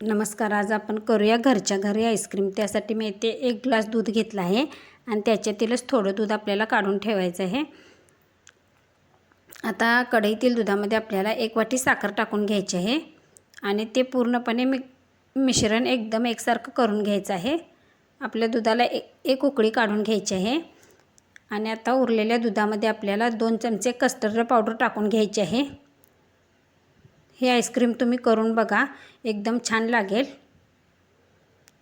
नमस्कार आज आपण करूया घरच्या घरी आईस्क्रीम. त्यासाठी मी इथे एक ग्लास दूध घेतलं आहे आणि त्याच्यातीलच थोडं दूध आपल्याला काढून ठेवायचं आहे. आता कढईतील दुधामध्ये आपल्याला एक वाटी साखर टाकून घ्यायची आहे आणि ते पूर्णपणे मि मिश्रण एकदम एकसारखं करून घ्यायचं आहे. आपल्या दुधाला एक एक उकळी काढून घ्यायची आहे आणि आता उरलेल्या दुधामध्ये आपल्याला दोन चमचे कस्टर्ड पावडर टाकून घ्यायची आहे. हे आईस्क्रीम तुम्ही करून बघा. एकदम छान लागेल.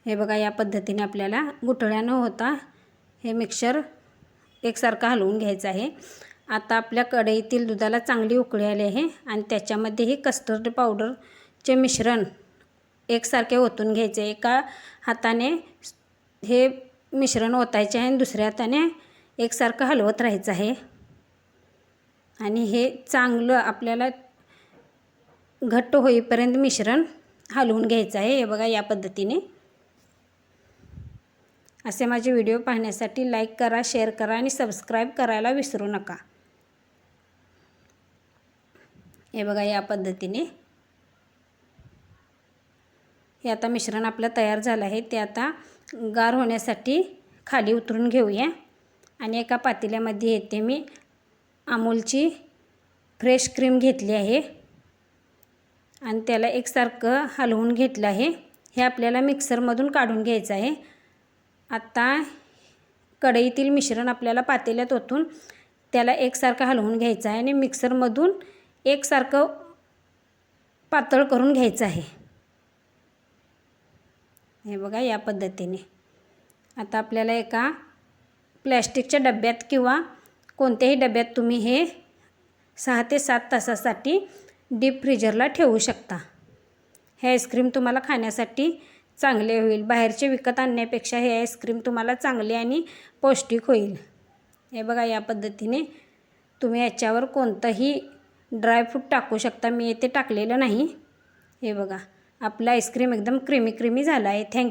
हे बघा या पद्धतीने आपल्याला गुठळ्या न होता हे मिक्सर एकसारखं हलवून घ्यायचं आहे. आता आपल्या कढईतील दुधाला चांगली उकळी आली आहे आणि त्याच्यामध्ये हे कस्टर्ड पावडरचे मिश्रण एकसारखे ओतून घ्यायचे. एका हाताने हे मिश्रण ओतायचे आहे आणि दुसऱ्या हाताने एकसारखं हलवत राहायचं आहे. आणि हे चांगलं आपल्याला घट्ट होईपर्यंत मिश्रण हलवून घ्यायचं आहे. हे बघा या पद्धतीने. असे माझे व्हिडिओ पाहण्यासाठी लाईक करा शेअर करा आणि सबस्क्राईब करायला विसरू नका. हे बघा या पद्धतीने. हे आता मिश्रण आपलं तयार झालं आहे. ते आता गार होण्यासाठी खाली उतरून घेऊया. आणि एका पातेल्यामध्ये येते मी अमूलची फ्रेश क्रीम घेतली आहे. आणि त्याला एकसारखं हलवून घेतलं आहे. हे आपल्याला मिक्सरमधून काढून घ्यायचं आहे. आत्ता कढईतील मिश्रण आपल्याला पातेल्यात ओतून त्याला एकसारखं हलवून घ्यायचं आहे आणि मिक्सरमधून एकसारखं पातळ करून घ्यायचं आहे. हे बघा या पद्धतीने. आता आपल्याला एका प्लॅस्टिकच्या डब्यात किंवा कोणत्याही डब्यात तुम्ही हे सहा ते सात तासासाठी डीप फ्रीजरला ठेवू शकता. हे आईस्क्रीम तुम्हाला खाण्यासाठी चांगले होईल. बाहेरचे विकत आणण्यापेक्षा हे आईस्क्रीम तुम्हाला चांगले आणि पौष्टिक होईल. हे बघा या पद्धतीने तुम्ही याच्यावर कोणतंही ड्रायफ्रूट टाकू शकता. मी येथे टाकलेलं नाही. हे बघा आपलं आईस्क्रीम एकदम क्रीमी क्रीमी झालं आहे. थँक